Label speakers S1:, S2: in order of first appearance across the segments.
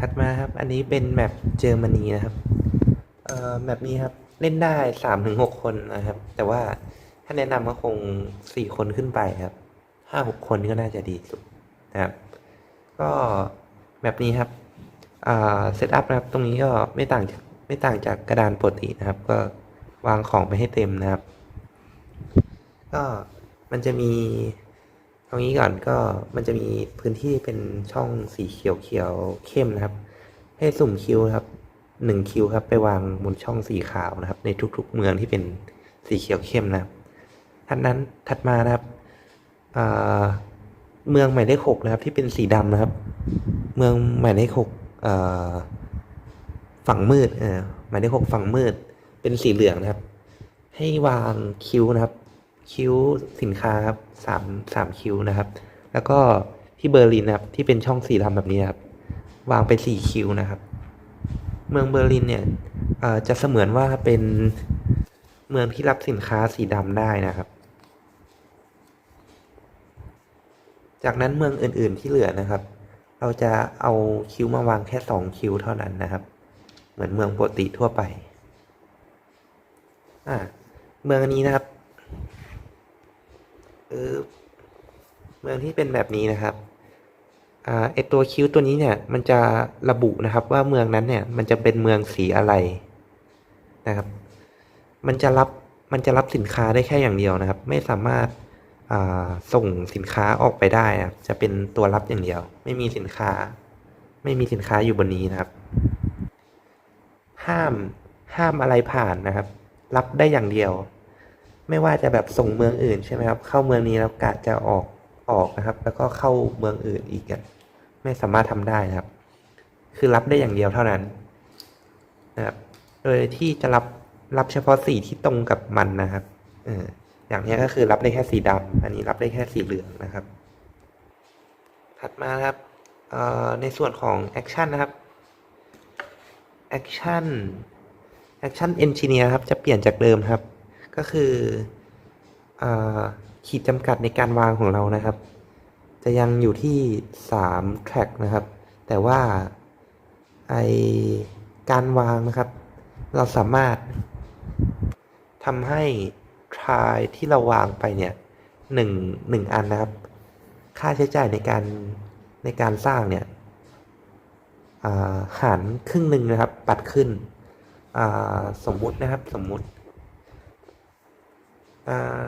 S1: ถัดมาครับ อันนี้เป็นแมปเยอรมนีนะครับ เอ่อแมปนี้ครับ เล่นได้สามถึงหกคนนะครับ แต่ว่าถ้าแนะนำก็คงสี่คนขึ้นไปครับห้าหกคนก็น่าจะดีสุดนะครับ ก็แบบนี้ครับอ่าเซตอัพนะครับ ตรงนี้ก็ไม่ต่างจากไม่ต่างจากกระดานปกตินะครับ ก็วางของไปให้เต็มนะครับ ก็มันจะมี ตรงนี้ก่อนก็มันจะมีพื้นที่เป็นช่องสีเขียวเขียวเข้มนะครับ ให้สุ่มคิวครับหนึ่งคิวครับ ไปวางบนช่องสีขาวนะครับ ในทุกๆเมืองที่เป็นสีเขียวเข้มนะครับถัดนั้นถัดมานะครับเมืองหมายเลขหกนะครับ ที่เป็นสีดำนะครับ เมืองหมายเลขหกฝั่งมืดหมายเลขหกฝั่งมืด เป็นสีเหลืองนะครับ ให้วางคิวนะครับ คิวสินค้าครับสามสามคิวนะครับ แล้วก็ที่เบอร์ลินนะครับที่เป็นช่องสีดำแบบนี้ครับวางไปสี่คิวนะครับ เมืองเบอร์ลินเนี่ยเอ่อจะเสมือนว่าเป็นเมืองที่รับสินค้าสีดำได้นะครับ จากนั้นเมืองอื่น ๆที่เหลือนะครับ เราจะเอาคิวมาวางแค่สองคิวเท่านั้นนะครับ เหมือนเมืองปกติทั่วไปอ่าเมืองนี้นะครับ เออเมืองที่เป็นแบบนี้นะครับอ่าไอตัวคิ้วตัวนี้เนี่ย มันจะระบุนะครับ ว่าเมืองนั้นเนี่ย มันจะเป็นเมืองสีอะไรนะครับ มันจะรับมันจะรับสินค้าได้แค่อย่างเดียวนะครับ ไม่สามารถอ่าส่งสินค้าออกไปได้นะครับ จะเป็นตัวรับอย่างเดียว ไม่มีสินค้า ไม่มีสินค้าอยู่บนนี้นะครับ ห้ามห้ามอะไรผ่านนะครับ รับได้อย่างเดียว ไม่ว่าจะแบบส่งเมืองอื่นใช่ไหมครับ เข้าเมืองนี้แล้วกะจะออกออกนะครับ แล้วก็เข้าเมืองอื่นอีกอะไม่สามารถทำได้นะครับ คือรับได้อย่างเดียวเท่านั้นนะครับ โดยที่จะรับรับเฉพาะสีที่ตรงกับมันนะครับเอออย่างนี้ก็คือรับได้แค่สีดำอันนี้รับได้แค่สีเหลืองนะครับ ถัดมาครับเอ่อในส่วนของแอคชั่นนะครับแอคชั่นแอคชั่นเอนจิเนียร์ครับ จะเปลี่ยนจากเดิมครับ ก็คืออขีดจำกัดในการวางของเรานะครับ จะยังอยู่ที่3 track นะครับ แต่ว่าไอการวางนะครับ เราสามารถทำให้ try ที่เราวางไปเนี่ยหนึ่งหนึ่งอันนะครับ ค่าใช้จ่ายในการในการสร้างเนี่ยหารครึ่งหนึ่งนะครับ ปัดขึ้นสมมุตินะครับ สมมุติ อ่า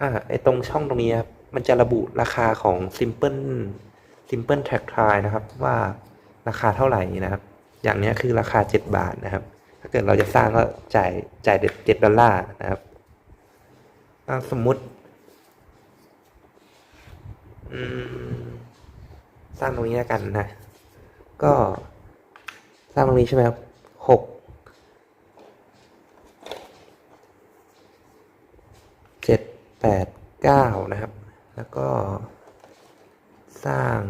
S1: อ่าไอตรงช่องตรงนี้ครับมันจะระบุราคาของ simple simple track try นะครับ ว่าราคาเท่าไหร่นะครับ อย่างนี้คือราคา 7 บาทนะครับ ถ้าเกิดเราจะสร้างก็จ่ายจ่ายเจ็ดดอลลาร์นะครับสมมุติสร้างตรงนี้แล้วกันนะ ก็สร้างตรงนี้ใช่ไหมครับหก 8 9 นะครับ แล้วก็สร้าง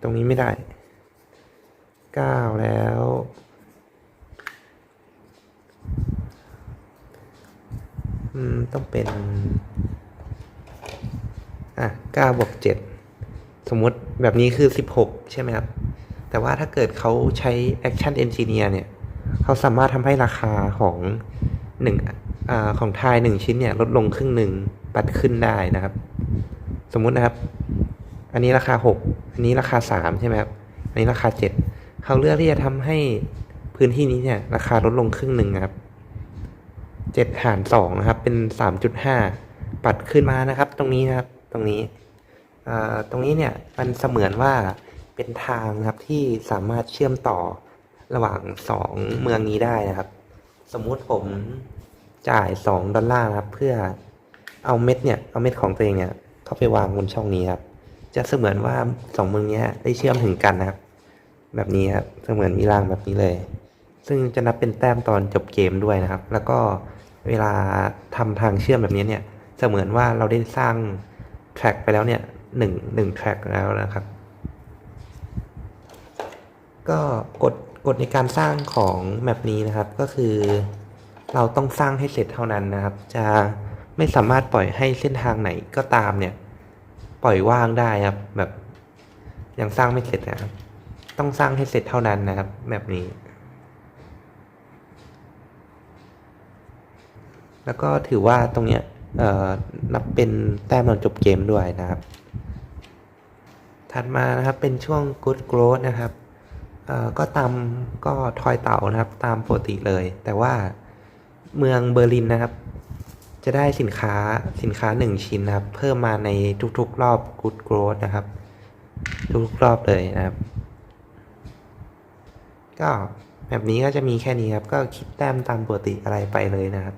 S1: ตรงนี้ไม่ได้ 9 แล้วต้องเป็น อะ9บวก7สมมติแบบนี้คือ 16 ใช่ไหมครับ แต่ว่าถ้าเกิดเขาใช้ Action Engineer เนี่ย เขาสามารถทำให้ราคาของหนึ่งอของทายหนึ่งชิ้นเนี่ยลดลงครึ่งหนึ่งปัดขึ้นได้นะครับ สมมุตินะครับ อันนี้ราคาหกอันนี้ราคาสามใช่ไหมครับ อันนี้ราคาเจ็ดเขาเลือกที่จะทำให้พื้นที่นี้เนี่ย ราคาลดลงครึ่งหนึ่งนะครับเจ็ดหารสองนะครับ เป็นสามจุดห้าปัดขึ้นมานะครับ ตรงนี้นะครับ ตรงนี้ตรงนี้เนี่ยมันเสมือนว่าเป็นทางนะครับที่สามารถเชื่อมต่อ ระหว่างสองเมืองนี้ได้นะครับ สมมุติผมจ่ายสองดอลลาร์นะครับ เพื่อเอาเม็ดเนี่ยเอาเม็ดของตัวเองเนี่ยเข้าไปวางบนช่องนี้ครับ จะเสมือนว่าสองเมืองนี้ได้เชื่อมถึงกันนะครับ แบบนี้ครับเสมือนมีรางแบบนี้เลย ซึ่งจะนับเป็นแต้มตอนจบเกมด้วยนะครับ แล้วก็เวลาทำทางเชื่อมแบบนี้เนี่ยเสมือนว่าเราได้สร้างแทร็กไปแล้วเนี่ยหนึ่งหนึ่งแทร็กแล้วนะครับ ก็กฎ กฎในการสร้างของแมปนี้นะครับก็คือ เราต้องสร้างให้เสร็จเท่านั้นนะครับ จะไม่สามารถปล่อยให้เส้นทางไหนก็ตามเนี่ย ปล่อยว่างได้ครับ แบบยังสร้างไม่เสร็จนะครับ ต้องสร้างให้เสร็จเท่านั้นนะครับแบบนี้ แล้วก็ถือว่าตรงเนี้ยเอ่อนับเป็นแต้มตอนจบเกมด้วยนะครับ ถัดมานะครับเป็นช่วง Good Growth นะครับ ก็ตามก็ทอยเต่านะครับ ตามปกติเลย แต่ว่าเมืองเบอร์ลินนะครับ จะได้สินค้าสินค้าหนึ่งชิ้นนะครับ เพิ่มมาในทุกๆรอบ Good Growth นะครับ ทุกๆรอบเลยนะครับ ก็แบบนี้ก็จะมีแค่นี้ครับ ก็คิดแต้มตามปกติอะไรไปเลยนะครับ